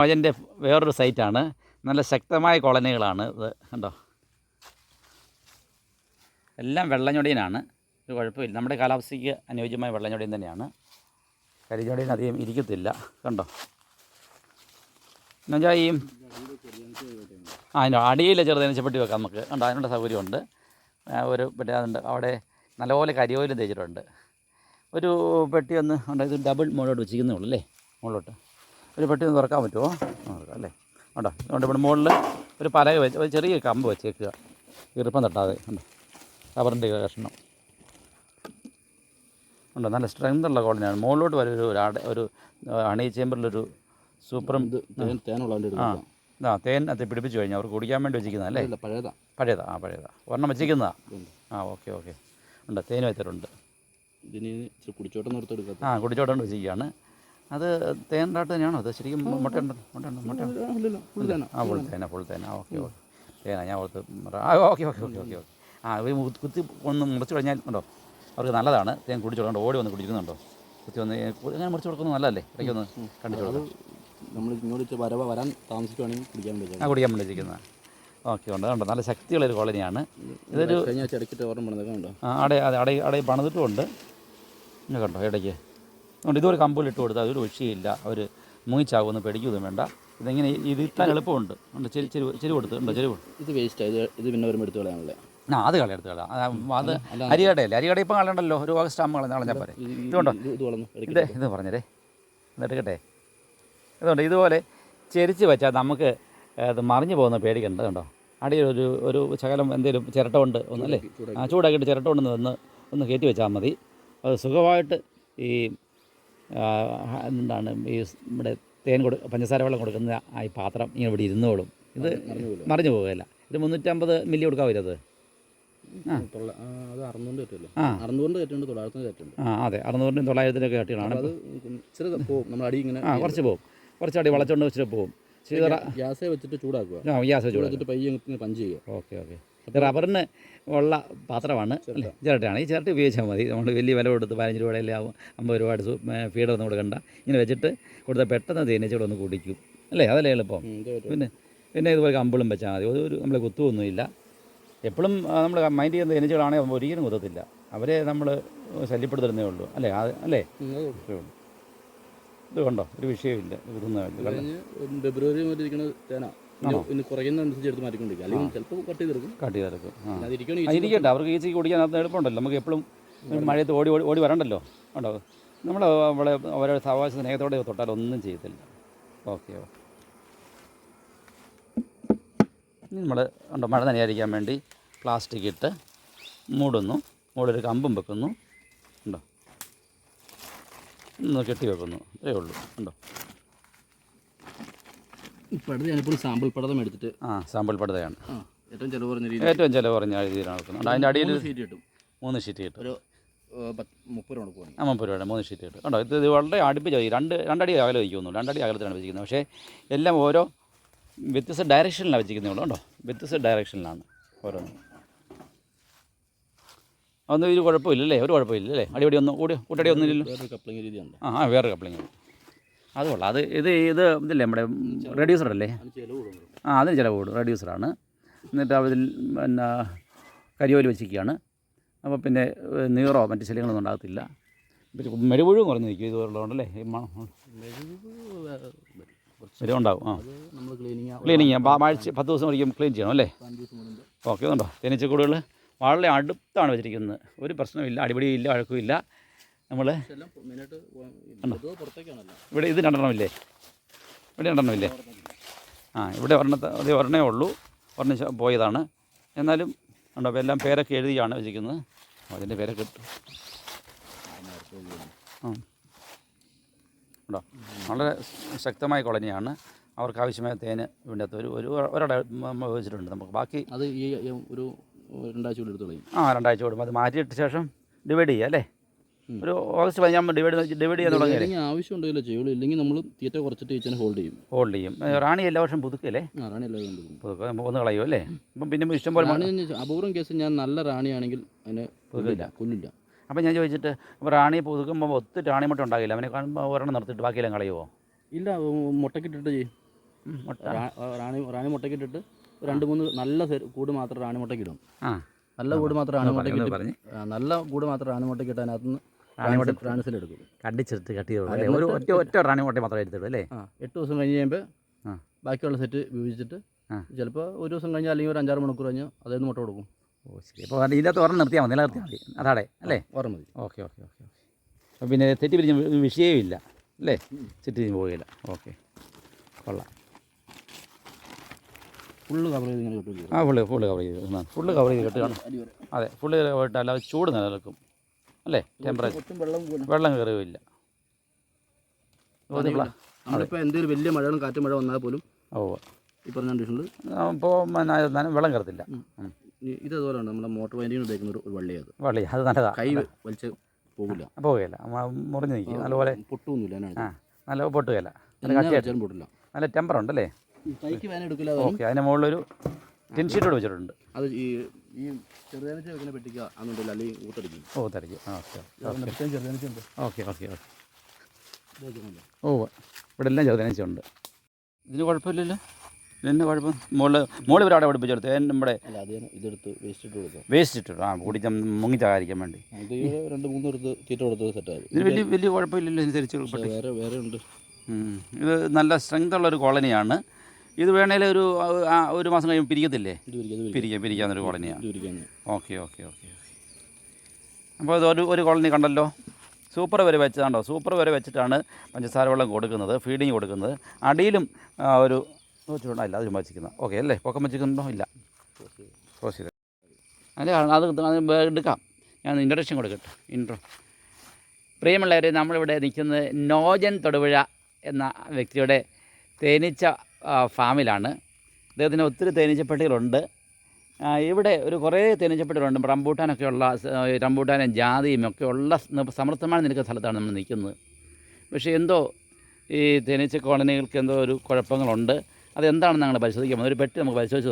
അതിന്റെ വേറൊരു സൈറ്റാണ്. നല്ല ശക്തമായ കോളനികളാണ് ഇത്. കണ്ടോ? എല്ലാം വെള്ളഞ്ഞൊടിയനാണ് ഒരു കുഴപ്പമില്ല. നമ്മുടെ കാലാവസ്ഥയ്ക്ക് അനുയോജ്യമായ വെള്ളഞ്ഞൊടിയൻ തന്നെയാണ്. കരിഞ്ഞൊടിയൻ അധികം ഇരിക്കത്തില്ല. കണ്ടോ? എന്നുവെച്ചാൽ ഈ അതിന്റെ അടിയിൽ ചെറുതേനച്ചപ്പെട്ടി വെക്കാം നമുക്ക്. കണ്ടോ? അതിനുള്ള സൗകര്യമുണ്ട്. ഒരു മറ്റേ അതുണ്ട്. അവിടെ നല്ലപോലെ കരിയോയിലും തേച്ചിട്ടുണ്ട്. ഒരു പെട്ടി ഒന്ന് ഉണ്ട് ഇത് ഡബിൾ മുകളിലോട്ട് വെച്ചിരിക്കുന്നേ ഉള്ളൂ അല്ലേ? മുകളിലോട്ട് ഒരു പെട്ടി ഒന്ന് തുറക്കാൻ പറ്റുമോ? ആ തുറക്കാം അല്ലേ? ഉണ്ടോ അതുകൊണ്ട് ഇവിടെ മുകളിൽ ഒരു പലക വെച്ച് ഒരു ചെറിയ കമ്പ് വെച്ചേക്കുക. ഈർപ്പം തട്ടാതെ. ഉണ്ടോ റബ്ബറിന്റെ കഷ്ണം. ഉണ്ടോ നല്ല സ്ട്രെങ്ത് ഉള്ള കോളനിയാണ് മുകളിലോട്ട് വരെ ഒരു ഒരു ഹണി ചേമ്പറിലൊരു സൂപ്പറും ആ. ആ തേൻ അത് പിടിപ്പിച്ച് കഴിഞ്ഞാൽ അവർക്ക് കുടിക്കാൻ വേണ്ടി വെച്ചിരിക്കുന്ന അല്ലേ? പഴയതാ. പഴയതാ ആ പഴയതാ. ഒരെണ്ണം വെച്ചിരിക്കുന്നതാ? ആ ഓക്കെ ഓക്കെ. ഉണ്ട് തേൻ വെച്ചിട്ടുണ്ട് ഇതിന് ഇച്ചിരി കുടിച്ചോട്ടം നിർത്തി ആ കുടിച്ചോട്ടം വെച്ചിരിക്കുകയാണ്. അത് തേനാട്ട് തന്നെയാണോ അത് ശരിക്കും മുട്ടയുണ്ട് മുട്ടയുണ്ട് തേന ആ ഫുൾ തേന ഫുൾ തേന ഓക്കെ ഓക്കെ. തേന ഞാൻ ഓർത്ത് ആ okay okay okay okay okay. ആ ഇവർ കുത്തി ഒന്ന് മുറിച്ച് കഴിഞ്ഞാൽ ഉണ്ടോ? അവർക്ക് നല്ലതാണ്. തേൻ കുടിച്ചോണ്ട് ഓടി വന്ന് കുടിക്കുന്നുണ്ടോ? കുത്തി വന്ന് അങ്ങനെ മുറിച്ച് കൊടുക്കുന്നത് നല്ലതല്ലേ? ഇടയ്ക്ക് ഒന്ന് കണ്ടിച്ചു അത് നമ്മൾ ഇങ്ങോട്ട് വരവ വരാൻ താമസിക്കുവാണെങ്കിൽ കുടിക്കാൻ വേണ്ടി ആ കുടിക്കാൻ വേണ്ടി വെച്ചിരിക്കുന്നത് ഓക്കെ ഉണ്ട് അതുകൊണ്ട് നല്ല ശക്തിയുള്ളൊരു കോളനിയാണ്. ഇതൊരു കഴിഞ്ഞ ആഴ്ച ഇടയ്ക്കിട്ട് ഓർമ്മ ഉണ്ടോ അട അട അട പണിതിട്ടുമുണ്ട്. ഇങ്ങനെ കണ്ടോ ഇടയ്ക്ക്. അതുകൊണ്ട് ഇതൊരു കമ്പിലിട്ട് കൊടുത്താൽ അതൊരു ഒഴിച്ചില്ല അവർ മുങ്ങിച്ചാകുമെന്ന് പേടിക്കുകയും വേണ്ട. ഇതെങ്ങനെ ഇത് ഇത്താൻ എളുപ്പമുണ്ട്. ഉണ്ട് ചെരി ചെരി ചെരി കൊടുത്ത് ഉണ്ട് ചെരി ഇത് വേസ്റ്റ് ഇത് ഇത് പിന്നെ വരുമ്പോൾ എടുത്ത് കളയാണല്ലേ ആ അത് കളി എടുത്ത് കളയാം അത് അരികടയല്ലേ? അരികട ഇപ്പം കളയണ്ടല്ലോ. ഒരു ഓഗസ്റ്റ് ആകുമ്പോൾ കളഞ്ഞാൽ കളഞ്ഞാൽ പോരെ. ഇത് ഇതുകൊണ്ടോ ഇത് ഇത് പറഞ്ഞതേ എന്നെടുക്കട്ടെ ഇതുകൊണ്ട് ഇതുപോലെ ചെരിച്ച് വെച്ചാൽ നമുക്ക് അത് മറിഞ്ഞു പോകുന്ന പേടിക്കണ്ട കണ്ടോ? അടിയിൽ ഒരു ഒരു ശകലം എന്തെങ്കിലും ചിരട്ട കൊണ്ട് ഒന്നല്ലേ ആ ചൂടാക്കിയിട്ട് ചിരട്ട കൊണ്ട് ഒന്ന് ഒന്ന് കയറ്റി വെച്ചാൽ മതി. അത് സുഖമായിട്ട് ഈ എന്താണ് ഈ നമ്മുടെ തേൻ കൊടു പഞ്ചസാര വെള്ളം കൊടുക്കുന്ന ആ ഈ പാത്രം ഇങ്ങനെ ഇവിടെ ഇരുന്നോളും. ഇത് മറിഞ്ഞു പോകുകയില്ല ഇത് മുന്നൂറ്റമ്പത് മില്ലി കൊടുക്കാൻ വരുന്നത് ആ, അത് അറുന്നൂറിന്റെ കയറ്റല്ലേ. അറുന്നൂറിന്റെ കയറ്റുണ്ട് തൊള്ളായിരത്തിന്റെ കയറ്റുണ്ട് ആ അതെ. അറുന്നൂറിനും തൊള്ളായിരത്തിനൊക്കെ കട്ടികളാണ് അത് ഇച്ചിരി പോകും നമ്മൾ അടി ഇങ്ങനെ ആ കുറച്ച് പോകും കുറച്ച് അടി വളച്ചുകൊണ്ട് വെച്ചിട്ട് പോകും ഗ്യാസ് വെച്ചിട്ട് ചൂടാക്കുക. ആ ഗ്യാസ് വെച്ച് കൊടുക്കും പയ്യെ പഞ്ച് ചെയ്യുക. Okay okay. ഇത് റബ്ബറിന് ഉള്ള പാത്രമാണ്. അല്ലേ? ചിരട്ടയാണ്. ഈ ചിരട്ട ഉപയോഗിച്ചാൽ മതി. നമ്മൾ വലിയ വില കൊടുത്ത് പതിനഞ്ച് രൂപയുടെ ആവും. അമ്പത് രൂപയുടെ ഫീഡർ ഒന്നും കൊടുക്കണ്ട ഇങ്ങനെ വെച്ചിട്ട് കൊടുത്താൽ പെട്ടെന്ന് തേനീച്ചകൾ ഒന്ന് കുടിക്കും. അല്ലേ? അതല്ലേ എളുപ്പം. പിന്നെ പിന്നെ ഇതുപോലെ കമ്പിളും വെച്ചാൽ മതി. ഒരു നമ്മളെ കുത്തുമൊന്നുമില്ല എപ്പോഴും നമ്മൾ മൈൻഡ് ചെയ്യുന്ന തേനീച്ചകളാണെങ്കിൽ ഒരിക്കലും കുത്തത്തില്ല. അവരെ നമ്മൾ ശല്യപ്പെടുത്തുന്നേ ഉള്ളൂ. അല്ലേ? അത് അല്ലേ ഇത് കണ്ടോ? ഒരു വിഷയമില്ല കുത്തുന്നില്ല കഴിഞ്ഞ് ഫെബ്രുവരി മുതൽ ഇരിക്കുന്ന തേന. കുറയുന്നതനുസരിച്ച് എടുത്ത് മാറ്റിക്കൊണ്ടിരിക്കുക. അല്ലെങ്കിൽ ചിലപ്പോൾ കട്ട് ചെയ്തെടുക്കും കാട്ടി തീർക്കും ആ. അത് ഇരിക്കണ ആ, ഇരിക്കട്ടെ. അവർക്ക് ഈച്ചയ്ക്ക് കുടിക്കാൻ അത് എളുപ്പമുണ്ടല്ലോ. നമുക്ക് എപ്പോഴും മഴയത്ത് ഓടി ഓടി ഓടി വരണ്ടല്ലോ. ഉണ്ടോ? നമ്മൾ അവളെ അവരുടെ സാവകാശ സ്നേഹത്തോടെ തൊട്ടാൽ ഒന്നും ചെയ്യത്തില്ല. Okay okay. നമ്മൾ ഉണ്ടോ? മഴ നനയാതിരിക്കാൻ വേണ്ടി പ്ലാസ്റ്റിക് ഇട്ട് മൂടുന്നു. മൂടൊരു കമ്പും വെക്കുന്നു. ഉണ്ടോ? ഒന്ന് കെട്ടി വെക്കുന്നു. അതേ ഉള്ളൂ. ഉണ്ടോ? പടുത ഞാനിപ്പോൾ സാമ്പിൾ പടതം എടുത്തിട്ട്. ആ സാമ്പിൾ പടുതയാണ്. ഏറ്റവും ചിലവ് കുറഞ്ഞ രീതിയിൽ. ഏറ്റവും ചിലവ് കുറഞ്ഞ രീതിയിലാണ് വെക്കുന്നത് അതിന്റെ അടിയിൽ മൂന്ന് ഷീറ്റ് കിട്ടും. മൂന്ന് ഷീറ്റ് കിട്ടും. ഒരു മുപ്പത് രൂപ കൊടുക്കും ആ മുപ്പത് രൂപയുടെ മൂന്ന് ഷീറ്റ് കിട്ടും. കണ്ടോ ഇത് വളരെ അടുപ്പിച്ച്. രണ്ട് രണ്ടടി അകലെ വയ്ക്കുന്നുള്ളൂ രണ്ടടി അകലത്തിലാണ് വെച്ചിരിക്കുന്നത്. പക്ഷേ എല്ലാം ഓരോ വ്യത്യസ്ത ഡയറക്ഷനിലാണ് വെച്ചിരിക്കുന്നത് ഉള്ളൂ കണ്ടോ വ്യത്യസ്ത ഡയറക്ഷനിലാണ് ഓരോന്നും. അതൊന്നും ഒരു കുഴപ്പമില്ലല്ലേ? ഒരു കുഴപ്പമില്ല അല്ലേ അടിപൊളി ഒന്നും കൂടി കൂട്ടടി ഒന്നും ഇല്ലല്ലോ. ആ വേറെ കപ്ലിംഗ് അത് കൊള്ളാം. അത് ഇത് ഇത് ഇതില്ലേ നമ്മുടെ റെഡ്യൂസർ അല്ലേ ആ അതിന് ചിലവ് കൂടും. റെഡ്യൂസറാണ്. എന്നിട്ട് അതിൽ പിന്നെ കരിയോലി വെച്ചിരിക്കുകയാണ്. അപ്പോൾ പിന്നെ നീറോ മറ്റു ശല്യങ്ങളൊന്നും ഉണ്ടാകത്തില്ല. പിന്നെ മെഴുപുഴും കുറഞ്ഞ് നിൽക്കും ഇതുപോലുള്ളതുകൊണ്ടല്ലേ മെരുവ് ഉണ്ടാവും ആ. ക്ലീനിങ് ആഴ്ച പത്ത് ദിവസം ഒരിക്കലും ക്ലീൻ ചെയ്യണം അല്ലേ? ഓക്കെ ഉണ്ടോ തേനീച്ചക്കൂടുകൾ വളരെ അടുത്താണ് വെച്ചിരിക്കുന്നത്. ഒരു പ്രശ്നമില്ല അടിപിടിയില്ല വഴക്കുമില്ല. നമ്മൾ ഇവിടെ ഇത് രണ്ടെണ്ണമില്ലേ? ഇവിടെ രണ്ടെണ്ണമില്ലേ? ആ ഇവിടെ ഒരെണ്ണത്തെ അതേ ഒരെണ്ണേ ഉള്ളൂ. ഒരെണ്ണം പോയതാണ്. എന്നാലും ഉണ്ടോ അപ്പോൾ എല്ലാം പേരൊക്കെ എഴുതിയാണ് വെച്ചിരിക്കുന്നത്. അതിന്റെ പേരൊക്കെ ഇട്ടു. ആ. ഉണ്ടോ വളരെ ശക്തമായ കോളനിയാണ്. അവർക്ക് ആവശ്യമായ തേന് ഇതിന്റെ അകത്ത് ഒരു ഒരു ഒരട വെച്ചിട്ടുണ്ട് നമുക്ക്. ബാക്കി അത് ഈ ഒരു രണ്ടാഴ്ച കൂടി എടുത്ത് കളയും. ആ രണ്ടാഴ്ച കൂടുമ്പോൾ അത് മാറ്റിയിട്ട ശേഷം ഡിവൈഡ് ചെയ്യുക അല്ലേ? ഒരു ഓഗസ്റ്റ് പതിനഞ്ചാകുമ്പോൾ ഡിവൈഡ് ഡിവൈഡ് ചെയ്യാൻ തുടങ്ങി അല്ലെങ്കിൽ ആവശ്യം ഉണ്ടല്ലോ ചെയ്യുള്ളൂ. ഇല്ലെങ്കിൽ നമ്മൾ തീറ്റ കുറച്ചിട്ട് ഈച്ചനെ ഹോൾഡ് ചെയ്യും. ഹോൾഡ് ചെയ്യും. റാണി എല്ലാ വർഷം പുതുക്കല്ലേ ആ റാണി എല്ലാ പുതുക്കുക ഒന്ന് കളയോ അല്ലേ? അപ്പം പിന്നെ ഇഷ്ടം പോലെ അപൂർവം കേസ് ഞാൻ നല്ല റാണിയാണെങ്കിൽ അതിനെ പുതുക്കില്ല. കൊല്ലില്ല. അപ്പം ഞാൻ ചോദിച്ചിട്ട് അപ്പോൾ റാണി പുതുക്കുമ്പോൾ ഒത്തിരി റാണി മുട്ട ഉണ്ടാകില്ല. അവനെ കാണുമ്പോൾ ഒരെണ്ണം നിർത്തിയിട്ട് ബാക്കിയെല്ലാം കളയുമോ ഇല്ല മുട്ടക്കിട്ടിട്ട് ചെയ്യും. മുട്ട. റാണി റാണി മുട്ടക്കിട്ടിട്ട് രണ്ട് മൂന്ന് നല്ല കൂട് മാത്രം റാണി മുട്ടക്കിടും. ആ. നല്ല കൂട് മാത്രം റാണി മുട്ടക്കിട്ട് നല്ല കൂട് മാത്രം റാണി മുട്ടക്കിട്ട് അതിനകത്തുനിന്ന് റാണി മുട്ട ട്രാൻസിൽ എടുക്കും കണ്ടിച്ചെടുത്ത് കട്ട് ചെയ്തോളൂ ഒരു ഒറ്റ ഒറ്റ റാണി മുട്ട മാത്രമേ എടുത്തിടൂ അല്ലേ? എട്ട് ദിവസം കഴിഞ്ഞ് കഴിയുമ്പോൾ ബാക്കിയുള്ള സെറ്റ് വിഭജിച്ചിട്ട്. ചിലപ്പോൾ ഒരു ദിവസം കഴിഞ്ഞാൽ അല്ലെങ്കിൽ ഒരു അഞ്ചാറ് മണിക്കൂർ കഴിഞ്ഞ് അതായത് മുട്ട കൊടുക്കും. ഓ ശരി. അപ്പോൾ ഇതിനകത്ത് ഒരെണ്ണം നിർത്തിയാൽ മതി നിർത്തിയാൽ മതി. അതാടെ അല്ലേ? ഓർമ്മ മതി. Okay okay okay okay. അപ്പോൾ പിന്നെ തെറ്റി പിരിഞ്ഞ വിഷയമില്ല അല്ലേ? തെറ്റി പിരിഞ്ഞ് പോവുകയില്ല. ഓക്കെ. കൊള്ളാം. ഫുള്ള് കവർ ചെയ്ത് ഇങ്ങനെ ആ ഫുള്ള് ഫുള്ള് കവർ ചെയ്ത്. ഫുള്ള് കവർ ചെയ്ത് കെട്ടുകയാണ്. അതെ ഫുള്ള് പോയിട്ട് അല്ലാതെ ചൂട് നിലനിൽക്കും. അല്ലേ? ടെമ്പറേച്ചർ വെള്ളം കയറുകയില്ല നമ്മളിപ്പോൾ എന്തെങ്കിലും വലിയ മഴകളും കാറ്റും മഴ വന്നാൽ പോലും ഓ. ഈ പറഞ്ഞ കണ്ടീഷനിൽ അപ്പോൾ വെള്ളം കയറത്തില്ല. ഇത് അതുപോലെ ഉണ്ട് നമ്മുടെ മോട്ടോർ വൈൻഡിങ്ങിന് ഉപയോഗിക്കുന്ന ഒരു വള്ളിയത് വള്ളി അത് നല്ലതാണ് കൈ വലിച്ച് പോകില്ല പോവുകയില്ല. മുറിഞ്ഞു നിൽക്കും. നല്ലപോലെ പൊട്ടുമൊന്നുമില്ല നല്ല പൊട്ടുകയില്ല. പൊട്ടില്ല. നല്ല ടെമ്പർ ഉണ്ടല്ലേ? അതിന്റെ മുകളിലൊരു ടിൻ ഷീറ്റോട് വെച്ചിട്ടുണ്ട്. അത് ഈ ഈ ചെറുതേനച്ച വെക്കുന്ന പെട്ടിക്ക അന്നുണ്ടല്ലോ അല്ലെങ്കിൽ ഊത്തടിക്കും. ഓ തരയ്ക്കും ആ ഓക്കെ ചെറുതേനച്ചുണ്ട് ഓക്കെ. ഓക്കെ ഓക്കെ ഓ ഇവിടെ എല്ലാം ചെറുതനച്ചുണ്ട് ഇതിന് കുഴപ്പമില്ലല്ലോ? ഇതിന് കുഴപ്പം മോൾ മോൾ ഇവരവിടെ പഠിപ്പിച്ചെടുത്ത് നമ്മുടെ ഇതെടുത്ത് വേസ്റ്റ് ഇട്ട് കൊടുക്കും. വേസ്റ്റ് ഇട്ടിട്ടു ആ കുടിച്ച മുങ്ങിച്ചാകാതിരിക്കാൻ വേണ്ടി. ഇത് രണ്ട് മൂന്ന് എടുത്ത് തീറ്റ കൊടുത്ത് സെറ്റായി ഇതിന് വലിയ വലിയ കുഴപ്പമില്ലല്ലോ അനുസരിച്ച് വേറെ വേറെ ഉണ്ട്. ഇത് നല്ല സ്ട്രെങ്ത് ഉള്ള ഒരു കോളനിയാണ്. ഇത് വേണേൽ ഒരു ആ, ഒരു മാസം കഴിയുമ്പോൾ പിരിക്കത്തില്ലേ? പിരിക്കാം പിരിക്കാവുന്നൊരു കോളനിയാണ് ഓക്കെ ഓക്കെ ഓക്കെ അപ്പോൾ ഇത് ഒരു ഒരു കോളനി കണ്ടല്ലോ? സൂപ്പർ വരെ വെച്ചതാണ്ടോ സൂപ്പർ വരെ വെച്ചിട്ടാണ് പഞ്ചസാര വെള്ളം കൊടുക്കുന്നത് ഫീഡിങ് കൊടുക്കുന്നത്. അടിയിലും ആ, ഒരു ചൂടാ ഇല്ല അത് ചുമ്മാ വെച്ചിരിക്കുന്നത് ഓക്കെ അല്ലേ? പൊക്കം വെച്ചിരിക്കുന്നുണ്ടോ ഇല്ല. ക്ലോസ് ചെയ്ത്. അല്ല അത് അത് വേ- എടുക്കാം. ഞാൻ ഇൻട്രഡക്ഷൻ കൊടുക്കട്ടെ. ഇൻട്രോ പ്രിയമുള്ളവരെ നമ്മളിവിടെ നിൽക്കുന്നത് നോജൻ തൊടുപുഴ എന്ന വ്യക്തിയുടെ തേനീച്ച ഫാമിലാണ്. അദ്ദേഹത്തിന് ഒത്തിരി തേനീച്ചപ്പെട്ടികളുണ്ട്. ഇവിടെ ഒരു കുറേ തേനീച്ചപ്പെട്ടികളുണ്ട്. റംബൂട്ടാനൊക്കെ ഉള്ള റംബൂട്ടാനും ജാതിയും ഒക്കെ ഉള്ള സമൃദ്ധമായി നിൽക്കുന്ന സ്ഥലത്താണ് നമ്മൾ നിൽക്കുന്നത്. പക്ഷേ എന്തോ ഈ തേനീച്ച കോളനികൾക്ക് എന്തോ ഒരു കുഴപ്പങ്ങളുണ്ട്. അതെന്താണെന്ന് ഞങ്ങൾ പരിശോധിക്കാം. ഒരു പെട്ടി നമുക്ക് പരിശോധിച്ച്